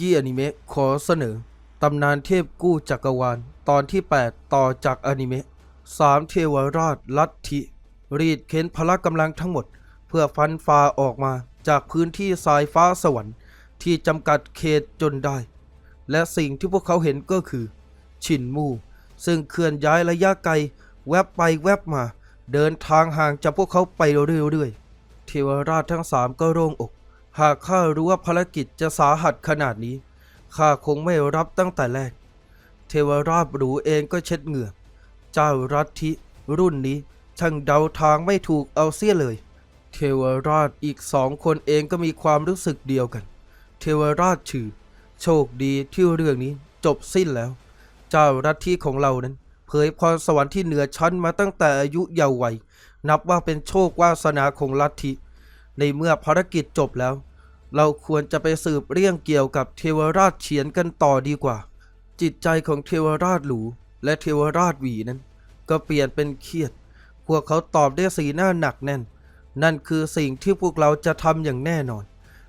ยี้อนิเมะขอเสนอ ตำนานเทพกู้จักรวาล ตอนที่ 8 ต่อจากอนิเมะสามเทวราชลัทธิ รีดเค้นพละกำลังทั้งหมด เพื่อฟันฟ้าออกมาจากพื้นที่สายฟ้าสวรรค์ที่จำกัดเขตจนได้ และสิ่งที่พวกเขาเห็นก็คือ ชินมู ซึ่งเคลื่อนย้ายระยะไกล แวบไปแวบมา เดินทางห่างจากพวกเขาไปเรื่อยๆเทวราชทั้งสามก็โล่งอก หากข้ารู้ว่าภารกิจจะสาหัสขนาดนี้ ข้าคงไม่รับตั้งแต่แรก เทวราชหรูเองก็เช็ดเหงื่อ เจ้ารัฐทิรุ่นนี้ช่างเดาทางไม่ถูกเอาเสียเลย เทวราชอีกสองคนเองก็มีความรู้สึกเดียวกัน เทวราชชื่อ โชคดีที่เรื่องนี้จบสิ้นแล้ว เจ้ารัฐที่ของเรานั้น เผยพรสวรรค์ที่เหนือชั้นมาตั้งแต่อายุเยาว์วัย นับว่าเป็นโชควาสนาของลัทธิ ในเมื่อภารกิจจบแล้ว เราควรจะไปสืบเรื่องเกี่ยวกับเทวราชเฉียนกันต่อดีกว่า จิตใจของเทวราชหลูและเทวราชหวีนั้น ก็เปลี่ยนเป็นเครียด พวกเขาตอบด้วยสีหน้าหนักแน่น นั่นคือสิ่งที่พวกเราจะทำอย่างแน่นอน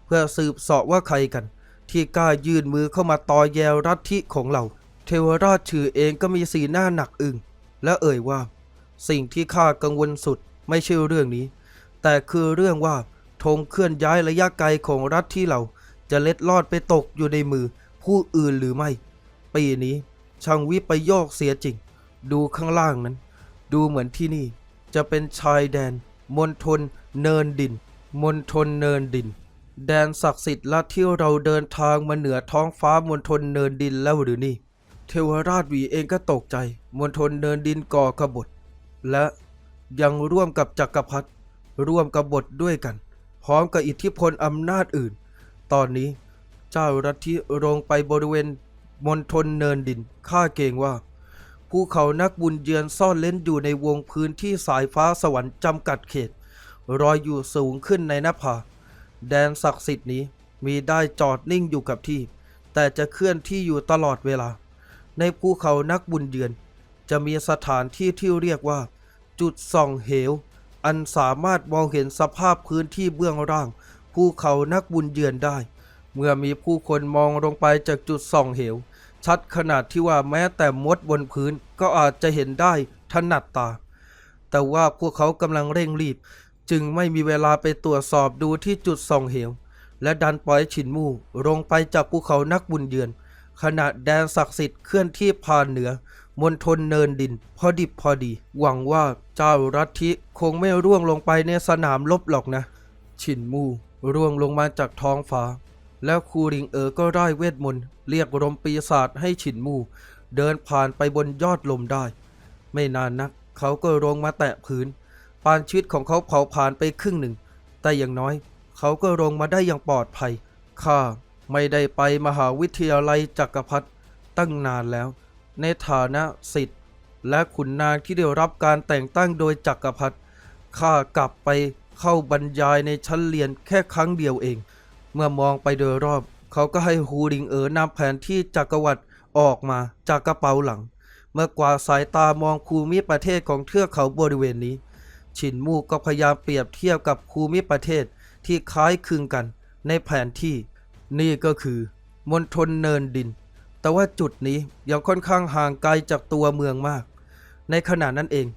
เพื่อสืบสาะว่าใครกัน ที่กล้ายื่นมือเข้ามาต่อแยวรัฐทิของเรา เทวราชชื่อเองก็มีสีหน้าหนักอึ้งและเอ่ยว่า สิ่งที่ข้ากังวลสุดไม่ใช่เรื่องนี้ แต่คือเรื่องว่า ธงเคลื่อนย้ายระยะไกลของรัฐที่เรา จะเล็ดลอดไปตกอยู่ในมือผู้อื่นหรือไม่ ปีนี้ช่างวิปโยคเสียจริง ดูข้างล่างนั้น ดูเหมือนที่นี่ จะเป็นชายแดนมณฑลเนินดินมณฑลเนินดิน แดนศักดิ์สิทธิ์ละที่เราเดินทางมาเหนือท้องฟ้ามณฑลเนินดินแล้วหรือนี่ เทวราชวีเองก็ตกใจมณฑลเนินดินก่อกบฏ และยังร่วมกับจักรพรรดิร่วมกบฏด้วยกัน พร้อมกับอิทธิพลอำนาจอื่น ตอนนี้เจ้ารัฐที่ลงไปบริเวณมณฑลเนินดินข้าเกรงว่าภูเขานักบุญเยือนซ่อนเล่นอยู่ในวงพื้นที่สายฟ้าสวรรค์จำกัดเขตรอยอยู่สูงขึ้นในหน้าผาแดนศักดิ์สิทธิ์นี้มีได้จอดนิ่งอยู่กับที่ แต่จะเคลื่อนที่อยู่ตลอดเวลา ในภูเขานักบุญเยือน จะมีสถานที่ที่เรียกว่า จุดส่องเหว อันสามารถมองเห็นสภาพพื้นที่เบื้องล่างภูเขานักบุญเยือนได้ เมื่อมีผู้คนมองลงไปจากจุดส่องเหว ชัดขนาดที่ว่าแม้แต่มดบนพื้นก็อาจจะเห็นได้ถนัดตา แต่ว่าพวกเขากำลังเร่งรีบ จึงไม่มีเวลาไปตรวจสอบดูที่จุดส่องเหว และดันปล่อยฉินมู่ลงไปจากภูเขานักบุญเยือน ขณะแดนศักดิ์สิทธิ์เคลื่อนที่ผ่านเหนือ มณฑลเนินดิน พอดิบพอดี หวังว่าเจ้ารัฐทิคงไม่ร่วงลงไปในสนามรบหรอกนะฉินมูร่วงลงมาจากท้องฟ้า แล้วครูริงเอ๋อก็ได้เวทมนต์เรียกลมปีศาจให้ฉินมู เดินผ่านไปบนยอดลมได้ ไม่นานนัก เขาก็ลงมาแตะพื้นปานชีวิตของเขาเผาผ่านไปครึ่งหนึ่ง แต่อย่างน้อย เขาก็ลงมาได้อย่างปลอดภัยข้าไม่ได้ไปมหาวิทยาลัยจักรพรรดิตั้งนานแล้ว ในฐานะสิทธิ์และขุนนางที่ได้รับการแต่งตั้งโดยจักรพรรดิข้ากลับไปเข้าบรรยายในชั้นเรียนแค่ครั้งเดียวเอง เมื่อมองไปโดยรอบ เขาก็ให้ฮูริงเอ๋อนำแผนที่จักรวรรดิออกมาจากกระเป๋าหลัง เมื่อกว่าสายตามองภูมิประเทศของเทือกเขาบริเวณนี้ฉินมู่ก็พยายามเปรียบเทียบกับภูมิประเทศที่คล้ายคลึงกันในแผนที่ นี่ก็คือมณฑลเนินดิน แต่ว่าจุดนี้ยังค่อนข้างห่างไกลจากตัวเมืองมาก ในขณะนั้นเอง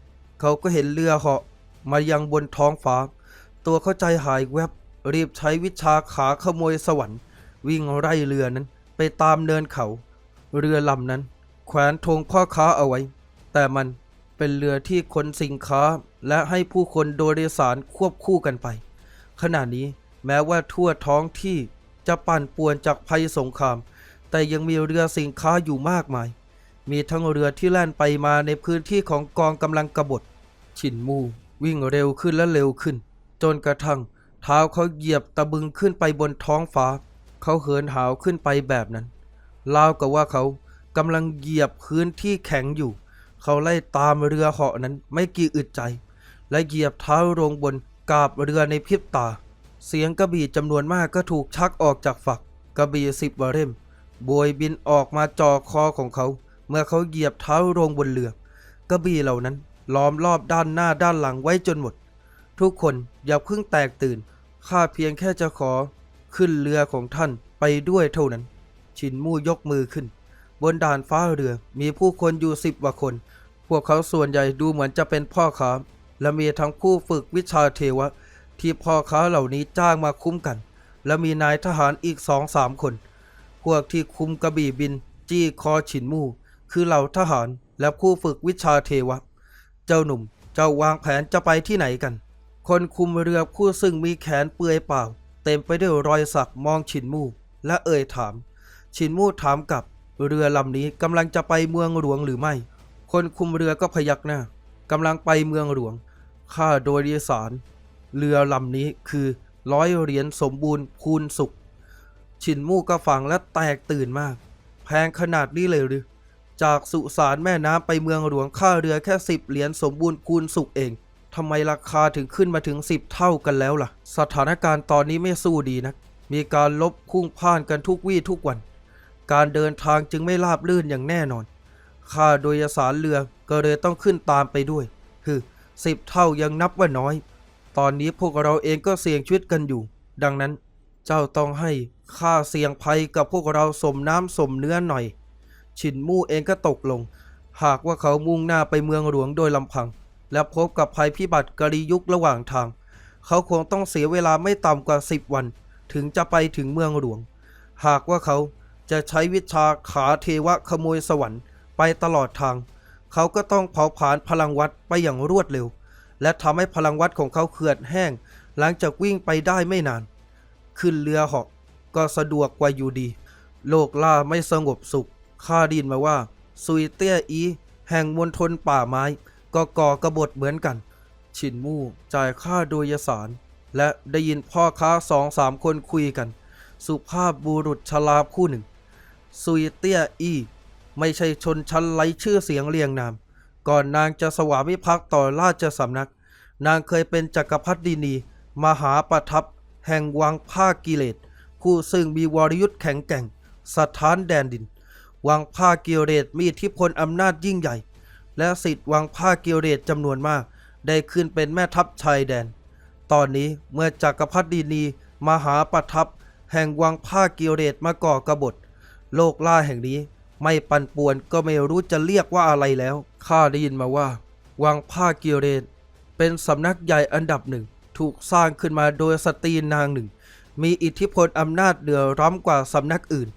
เขาก็เห็นเรือเหาะมายังบนท้องฟ้า ตัวเข้าใจหายแวบรีบใช้วิชาขาขโมยสวรรค์ วิ่งไล่เรือนั้น ไปตามเนินเขา เรือลำนั้น แขวนธงพ่อค้าเอาไว้ แต่มันเป็นเรือที่ขนสินค้าและให้ผู้คนโดยสารควบคู่กันไป ขณะนี้แม้ว่าทั่วท้องที่จะปั่นป่วนจากภัยสงคราม แต่ยังมีเรือสินค้าอยู่มากมาย มีทั้งเรือที่แล่นไปมาในพื้นที่ของกองกำลังกบฏฉินมูวิ่งเร็วขึ้นและเร็วขึ้น จนกระทั่งเท้าเขาเหยียบตะบึงขึ้นไปบนท้องฟ้า เขาเหินหาวขึ้นไปแบบนั้นราวกับว่าเขากำลังเหยียบพื้นที่แข็งอยู่ เขาไล่ตามเรือเหาะนั้นไม่กี่อึดใจ และเหยียบเท้าลงบนกาบเรือในพริบตา เสียงกระบี่จำนวนมากก็ถูกชักออกจากฝัก กระบี่สิบวาเร่ม โบยบินออกมาจ่อคอของเขา เมื่อเขาเหยียบเท้าลงบนเรือกระบี่เหล่านั้นล้อมรอบด้านหน้าด้านหลังไว้จนหมด ทุกคนอย่าเพิ่งแตกตื่นข้าเพียงแค่จะขอขึ้นเรือของท่านไปด้วยเท่านั้น ชินมู่ยกมือขึ้น บนด่านฟ้าเรือมีผู้คนอยู่สิบกว่าคน พวกเขาส่วนใหญ่ดูเหมือนจะเป็นพ่อค้าและมีทั้งผู้ฝึกวิชาเทวะ ที่พ่อค้าเหล่านี้จ้างมาคุ้มกัน และมีนายทหารอีกสองสามคน พวกที่คุมกระบี่บิน จี้คอฉินมู่ คือเหล่าทหารและผู้ฝึกวิชาเทวะ เจ้าหนุ่มเจ้าวางแผนจะไปที่ไหนกัน คนคุมเรือผู้ซึ่งมีแขนเปือยเปล่า เต็มไปด้วยรอยสักมองฉินมู่ และเอ่ยถาม ฉินมู่ถามกลับ เรือลำนี้กำลังจะไปเมืองหลวงหรือไม่ คนคุมเรือก็พยักหน้ากำลังไปเมืองหลวงค่าโดยสาร เรือลำนี้คือร้อยเหรียญสมบูรณ์คูณสุข ฉินมู่ก็ฟังและแตกตื่นมาก แพงขนาดนี้เลยหรือ จากสุสานแม่น้ำไปเมืองหลวงค่าเรือแค่สิบเหรียญสมบูรณ์คูณสุขเองทำไมราคาถึงขึ้นมาถึงสิบเท่ากันแล้วล่ะ สถานการณ์ตอนนี้ไม่สู้ดีนัก มีการลบพุ่งพ่านกันทุกวี่ทุกวัน การเดินทางจึงไม่ราบลื่นอย่างแน่นอน ค่าโดยสารเรือก็เลยต้องขึ้นตามไปด้วยคือสิบเท่ายังนับว่าน้อย ตอนนี้พวกเราเองก็เสี่ยงชีวิตกันอยู่ ดังนั้น เจ้าต้องให้ค่าเสี่ยงภัยกับพวกเราสมน้ำสมเนื้อหน่อยฉินมู่เองก็ตกลง หากว่าเขามุ่งหน้าไปเมืองหลวงโดยลำพัง และพบกับภัยพิบัติกรียุคระหว่างทาง เขาคงต้องเสียเวลาไม่ต่ำกว่าสิบวัน ถึงจะไปถึงเมืองหลวง หากว่าเขาจะใช้วิชาขาเทวะขโมยสวรรค์ไปตลอดทาง เขาก็ต้องเผาผลาญพลังวัดไปอย่างรวดเร็ว และทำให้พลังวัดของเขาเขื่อนแห้ง หลังจากวิ่งไปได้ไม่นาน ขึ้นเรือเหาะก็สะดวกกว่าอยู่ดี โลกล่าไม่สงบสุข ข้าดินมาว่า ซุยเตี้ยอี แห่งมณฑลป่าไม้ ก็ก่อกระบฏเหมือนกันฉินมู่จ่ายค่าโดยสาร และได้ยินพ่อค้าสองสามคนคุยกัน สุภาพบุรุษชราคู่หนึ่ง ซุยเตี้ยอี ไม่ใช่ชนชั้นไร้ชื่อเสียงเรียงนาม ก่อนนางจะสวามิภักดิ์ต่อราชสำนัก นางเคยเป็นจักรพรรดินี มหาประทับ แห่งวังผ้ากิเลสผู้ซึ่งมีวรยุทธ์แข็งแกร่งสถานแดนดิน วังผ้ากิเลสมีอิทธิพลอำนาจยิ่งใหญ่ และสิทธิ์วังผ้ากิเลสจำนวนมาก ได้ขึ้นเป็นแม่ทัพชายแดน ตอนนี้เมื่อจักรพรรดินีมหาประทับ แห่งวังผ้ากิเลสมาก่อกบฏ โลกล่าแห่งนี้ไม่ปั่นป่วนก็ไม่รู้จะเรียกว่าอะไรแล้ว ข้าได้ยินมาว่า วังผ้ากิเลสเป็นสำนักใหญ่อันดับหนึ่ง ถูกสร้างขึ้นมาโดยสตรีนางหนึ่ง มีอิทธิพลอำนาจเหนือร้ำกว่าสำนักอื่น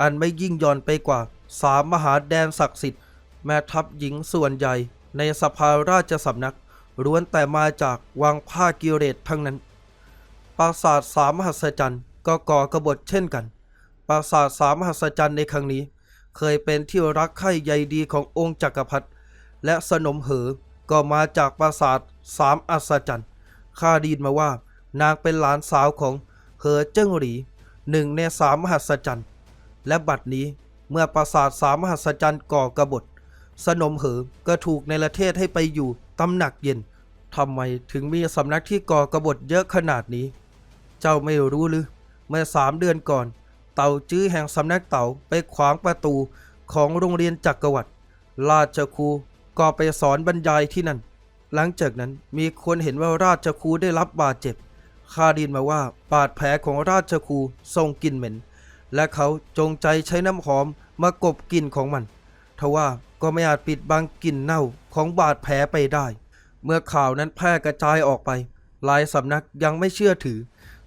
อันไม่ยิ่งย่อนไปกว่าสามมหาแดนศักดิ์สิทธิ์ แม่ทัพหญิงส่วนใหญ่ในสภาราชสำนักล้วนแต่มาจากวังผ้ากิเลสทั้งนั้น ปราสาทสามมหัศจรรย์ก็ก่อกบฏเช่นกัน ปราสาทสามมหัศจรรย์ในครั้งนี้ เคยเป็นที่รักใคร่ใยดีขององค์จักรพรรดิและสนมเหอ ก็มาจากปราสาทสามอัศจรรย์ ข้าดีนมาว่า นางเป็นหลานสาวของเหอเจิ้งหรีหนึ่งในสามมหัศจรรย์ และบัดนี้เมื่อปราสาทสามมหัศจรรย์ก่อกระบฏ สนมเหอก็ถูกในประเทศให้ไปอยู่ตำหนักเย็นทำไมถึงมีสำนักที่ก่อกระบฏเยอะขนาดนี้ เจ้าไม่รู้หรือ เมื่อสามเดือนก่อน เต่าจื้อแห่งสำนักเต่าไปขวางประตูของโรงเรียนจักรวรรดิราชครูก็ไปสอนบรรยายที่นั่น หลังจากนั้นมีคนเห็นว่าราชครูได้รับบาดเจ็บข้าดินมาว่าบาดแผลของราชครูทรงกลิ่นเหม็น และเขาจงใจใช้น้ำหอมมากบกลิ่นของมันทว่าก็ไม่อาจปิดบังกลิ่นเน่าของบาดแผลไปได้ เมื่อข่าวนั้นแพร่กระจายออกไป หลายสำนักยังไม่เชื่อถือ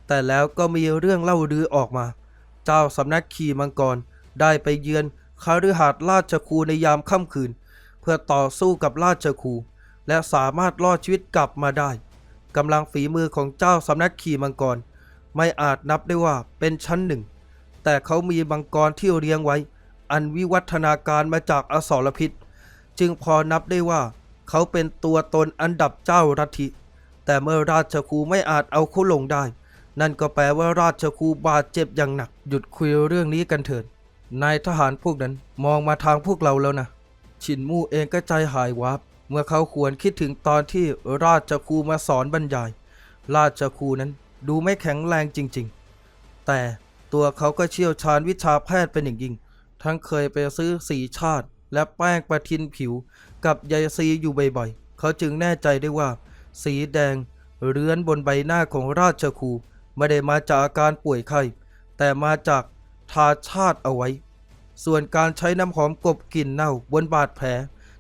แต่แล้วก็มีเรื่องเล่าลือออกมา เจ้าสำนักขี่มังกรได้ไปเยือนคาฤหาสน์ราชครูในยามค่ำคืน เพื่อต่อสู้กับราชครู และสามารถรอดชีวิตกลับมาได้กำลังฝีมือของเจ้าสำนักขี่มังกร ไม่อาจนับได้ว่าเป็นชั้นหนึ่ง แต่เขามีมังกรที่เลี้ยงไว้ อันวิวัฒนาการมาจากอสรพิษ จึงพอนับได้ว่า เขาเป็นตัวตนอันดับเจ้ารัฐิแต่เมื่อราชครูไม่อาจเอาเขาลงได้ นั่นก็แปลว่าราชครูบาดเจ็บอย่างหนัก หยุดคุยเรื่องนี้กันเถิดนายทหารพวกนั้นมองมาทางพวกเราแล้วนะ ชินมู่เองก็ใจหายวาบ เมื่อเขาควรคิดถึงตอนที่ราชครูมาสอนบรรยาย ราชครูนั้นดูไม่แข็งแรงจริง ๆ แต่ตัวเขาก็เชี่ยวชาญวิชาแพทย์เป็นอย่างยิ่ง ทั้งเคยไปซื้อสีชาติ และแป้งประทินผิว กับใยซีอยู่บ่อยๆ เขาจึงแน่ใจได้ว่า สีแดงเรื้อนบนใบหน้าของราชครูไม่ได้มาจากอาการป่วยไข้ แต่มาจากทาชาติเอาไว้ ส่วนการใช้น้ำหอมกบกลิ่นเน่าบนบาดแผล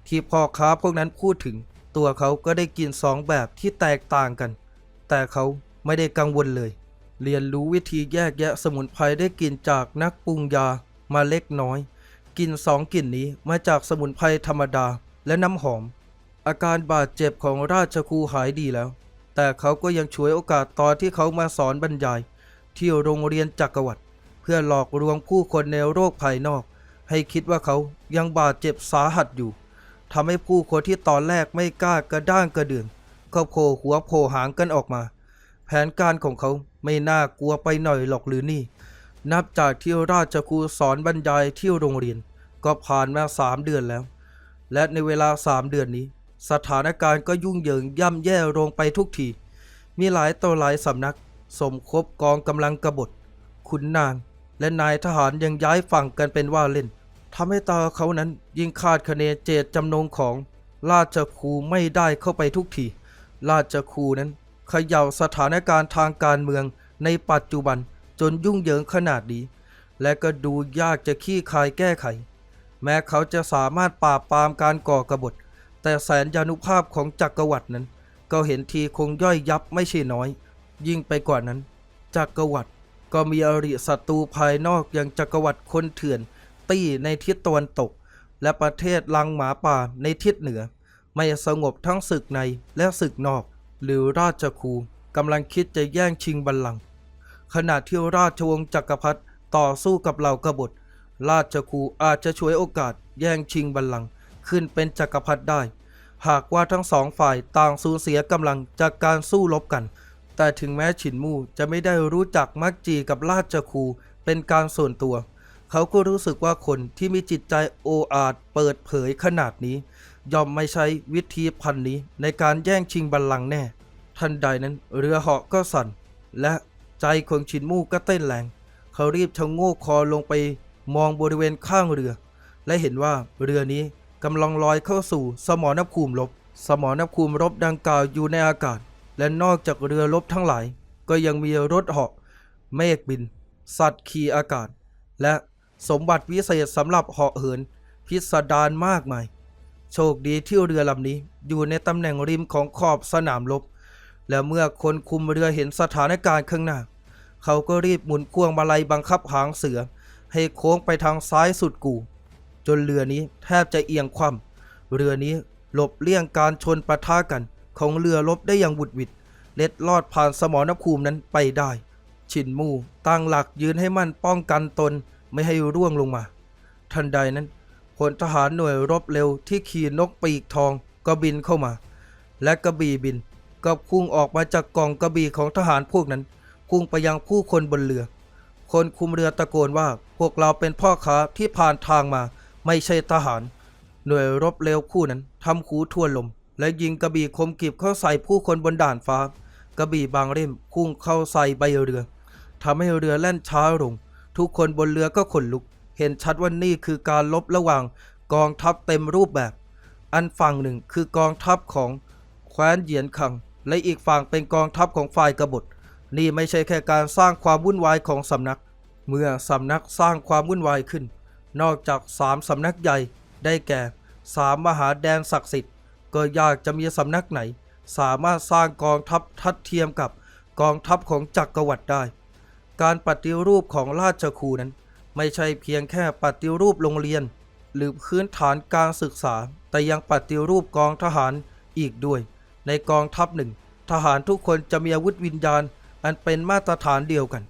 ที่พ่อค้าพวกนั้นพูดถึง ตัวเขาก็ได้กินสองแบบที่แตกต่างกัน แต่เขาไม่ได้กังวลเลย เรียนรู้วิธีแยกแยะสมุนไพรได้กินจากนักปรุงยามาเล็กน้อยกลิ่นสองกลิ่นนี้มาจากสมุนไพรธรรมดาและน้ำหอม อาการบาดเจ็บของราชครูหายดีแล้ว แต่เขาก็ยังฉวยโอกาสตอนที่เขามาสอนบรรยาย ที่โรงเรียนจักรวรรดิเพื่อหลอกลวงผู้คนในโรคภายนอก ให้คิดว่าเขายังบาดเจ็บสาหัสอยู่ ทำให้ผู้คนที่ตอนแรกไม่กล้ากระด้างกระเดืองก็โผล่หัวโผล่หางกันออกมา แผนการของเขาไม่น่ากลัวไปหน่อยหรอกหรือนี่ นับจากที่ราชครูสอนบรรยายที่โรงเรียน ก็ผ่านมาสามเดือนแล้ว และในเวลาสามเดือนนี้ สถานการณ์ก็ยุ่งเหยิงย่ำแย่ลงไปทุกที มีหลายต่อหลายสำนัก สมคบกองกำลังกบฏ ขุนนาง และนายทหารยังย้ายฝั่งกันเป็นว่าเล่น ทำให้ตาเขานั้นยิ่งคาดคะเนเจตจำนงของราชครูไม่ได้เข้าไปทุกที ราชครูนั้นเขย่าสถานการณ์ทางการเมืองในปัจจุบันจนยุ่งเหยิงขนาดนี้ และก็ดูยากจะขี้คายแก้ไข แม้เขาจะสามารถปราบปรามการก่อกรบฏ แต่แสนยานุภาพของจักรวรรดินั้น ก็เห็นทีคงย่อยยับไม่ใช่น้อย ยิ่งไปกว่านั้น จักรวรรดิก็มีอริศัตรูภายนอกอย่างจักรวรรดิคนเถื่อน ตี้ในทิศตะวันตก และประเทศลังหมาป่าในทิศเหนือ ไม่สงบทั้งศึกในและศึกนอก หรือราชครูกำลังคิดจะแย่งชิงบัลลังก์ขณะที่ราชวงศ์จักรพรรดิต่อสู้กับเหล่ากบฏ ราชครูอาจจะช่วยโอกาสแย่งชิงบัลลังก์ขึ้นเป็นจักรพรรดิได้ หากว่าทั้งสองฝ่ายต่างสูญเสียกำลังจากการสู้รบกัน แต่ถึงแม้ฉินมู่จะไม่ได้รู้จักมักจีกับราชครูเป็นการส่วนตัว เขาก็รู้สึกว่าคนที่มีจิตใจโออาจเปิดเผยขนาดนี้ ย่อมไม่ใช้วิธีพันนี้ในการแย่งชิงบัลลังก์แน่ ทันใดนั้นเรือเหาะก็สั่น และใจของฉินมู่ก็เต้นแรง เขารีบชะโงกคอลงไปมองบริเวณข้างเรือ และเห็นว่าเรือนี้กำลังลอยเข้าสู่สมรภูมิรบ สมรภูมิรบดังกล่าวอยู่ในอากาศ และนอกจากเรือรบทั้งหลาย ก็ยังมีรถเหาะ เมฆบิน สัตว์ขี่อากาศ และ สมบัติวิเศษสำหรับเหาะเหิน พิสดารมากมาย โชคดีที่เรือลำนี้อยู่ในตำแหน่งริมของขอบสนามรบและเมื่อคนคุมเรือเห็นสถานการณ์ข้างหน้า เขาก็รีบหมุนควงมาลัยบังคับหางเสือ ให้โค้งไปทางซ้ายสุดกู จนเรือนี้แทบจะเอียงคว่ำเรือนี้หลบเลี่ยงการชนปะทะกันของเรือรบได้อย่างบุดหวิดเล็ดลอดผ่านสมรภูมินั้นไปได้ ชินมู่ตั้งหลักยืนให้มั่นป้องกันตน ไม่ให้ร่วงลงมา ทันใดนั้นพลทหารหน่วยรบเร็วที่ขี่นกปีกทองก็บินเข้ามา และกระบี่บินก็พุ่งออกมาจากกล่องกระบี่ของทหารพวกนั้น พุ่งไปยังผู้คนบนเรือ คนคุมเรือตะโกนว่าพวกเราเป็นพ่อค้าที่ผ่านทางมา ไม่ใช่ทหาร หน่วยรบเร็วคู่นั้นทำหูทวนลม และยิงกระบี่คมกริบเข้าใส่ผู้คนบนด่านฟ้ากระบี่บางเล่มพุ่งเข้าใส่ใบเรือทำให้เรือแล่นช้าลง ทุกคนบนเรือก็ขนลุก เห็นชัดว่านี่คือการลบระหว่างกองทัพเต็มรูปแบบ อันฝั่งหนึ่งคือกองทัพของแคว้นเหยียนคัง และอีกฝั่งเป็นกองทัพของฝ่ายกบฏ นี่ไม่ใช่แค่การสร้างความวุ่นวายของสำนัก เมื่อสำนักสร้างความวุ่นวายขึ้น นอกจากสามสำนักใหญ่ได้แก่สามมหาแดนศักดิ์สิทธิ์ ก็ยากจะมีสำนักไหน สามารถสร้างกองทัพทัดเทียมกับกองทัพของจักรวรรดิได้ การปฏิรูปของราชครูนั้น ไม่ใช่เพียงแค่ปฏิรูปโรงเรียน หรือพื้นฐานการศึกษา แต่ยังปฏิรูปกองทหารอีกด้วย ในกองทัพหนึ่งทหารทุกคนจะมีอาวุธวิญญาณ อันเป็นมาตรฐานเดียวกัน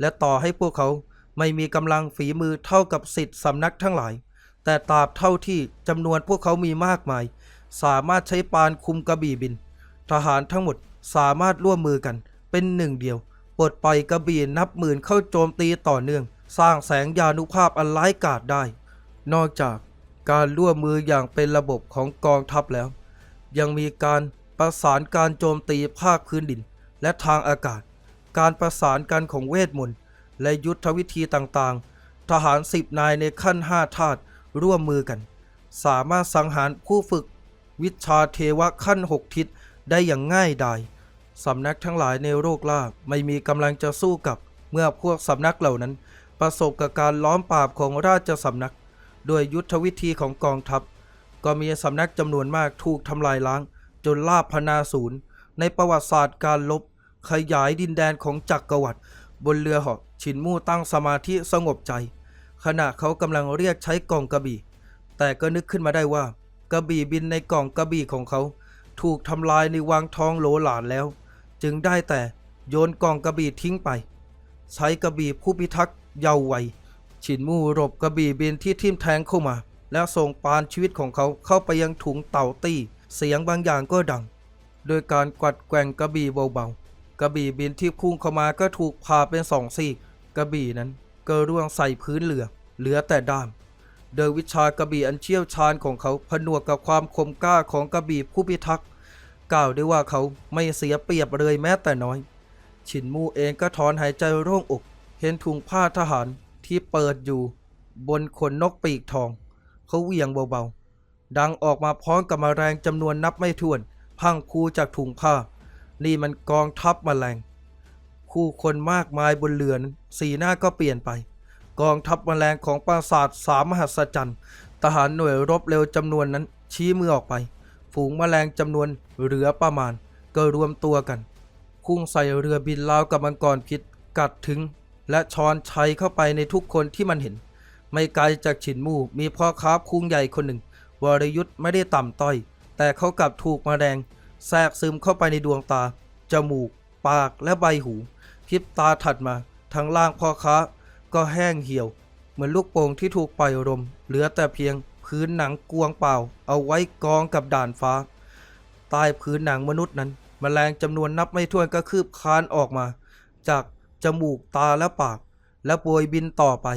และต่อให้พวกเขาไม่มีกำลังฝีมือเท่ากับสิทธิสำนักทั้งหลาย แต่ตราบเท่าที่จำนวนพวกเขามีมากมาย สามารถใช้ปานคุมกระบี่บิน ทหารทั้งหมดสามารถร่วมมือกันเป็นหนึ่งเดียว ปลดปล่อยกระบี่นับหมื่นเข้าโจมตีต่อเนื่อง สร้างแสงยานุภาพอันร้ายกาจได้ นอกจากการร่วมมืออย่างเป็นระบบของกองทัพแล้ว ยังมีการประสานการโจมตีภาคพื้นดิน และทางอากาศ การประสานกันของเวทมนต์และยุทธวิธีต่างๆ ทหารสิบนายในขั้นห้าธาตุร่วมมือกัน สามารถสังหารผู้ฝึกวิชาเทวะขั้นหกทิศได้อย่างง่ายดาย สำนักทั้งหลายในโลกล่าไม่มีกำลังจะสู้กับ เมื่อพวกสำนักเหล่านั้น ประสบกับการล้อมปราบของราชสำนัก ด้วยยุทธวิธีของกองทัพ ก็มีสำนักจำนวนมากถูกทำลายล้าง จนลาบพนาศูนย์ในประวัติศาสตร์การลบ ขยายดินแดนของจักรวรรดิบนเรือหาะฉินมู่ตั้งสมาธิสงบใจ ขณะเขากำลังเรียกใช้กล่องกระบี่ แต่ก็นึกขึ้นมาได้ว่ากระบี่บินในกล่องกระบี่ของเขา ถูกทำลายในวังทองโหลหลานแล้ว จึงได้แต่โยนกองกระบี่ทิ้งไป ใช้กระบี่ผู้พิทักษ์เยาว์วัยฉินมู่หลบกระบี่บินที่ทิ่มแทงเข้ามา แล้วส่งปานชีวิตของเขาเข้าไปยังถุงเต่าตี้ เสียงบางอย่างก็ดัง โดยการกวัดแกว่งกระบี่เบาๆ กระบี่บินที่พุ่งเข้ามาก็ถูกผ่าเป็นสองซีกกระบี่นั้นก็ร่วงใส่พื้นเรือ เหลือแต่ด้ามโดยวิชากระบี่อันเชี่ยวชาญของเขาผนวกกับความคมกล้าของกระบี่ผู้พิทักษ์ กล่าวได้ว่าเขาไม่เสียเปรียบเลยแม้แต่น้อยฉินมูเองก็ถอนหายใจโล่งอก เห็นถุงผ้าทหารที่เปิดอยู่ บนขนนกปีกทอง เขาเหวี่ยงเบาๆ ดังออกมาพร้อมกับมแมลงจำนวนนับไม่ถ้วน พังคูจากถุงผ้า นี่มันกองทัพแมลง คู่คนมากมายบนเรือนสีหน้าก็เปลี่ยนไป กองทัพแมลงของปราสาทสามมหัศจรรย์ทหารหน่วยรบเร็วจำนวนนั้นชี้มือออกไป ฝูงแมลงจำนวนเหลือประมาณก็รวมตัวกันพุ่งใส่เรือบินลาวกับมังกรพิษกัดถึง และช้อนชัยเข้าไปในทุกคนที่มันเห็น ไม่ไกลจากฉินมู่มีพ่อค้าพุงใหญ่คนหนึ่ง วรยุทธ์ไม่ได้ต่ำต้อย แต่เขากลับถูกมแมลงแทรกซึมเข้าไปในดวงตา จมูก ปากและใบหูพิบตาถัดมาทางล่างพ่อค้าก็แห้งเหี่ยว เหมือนลูกโป่งที่ถูกปล่อยลมเหลือแต่เพียง พื้นหนังกวงเปล่า เอาไว้กองกับด่านฟ้า ใต้พื้นหนังมนุษย์นั้นแมลงจำนวนนับไม่ถ้วนก็คืบคานออกมา จากจมูกตาและปาก และโปรยบินต่อไป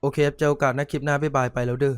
โอเคเจอกาสนะคลิปหน้าบ๊ายบายไปแล้วเด้อ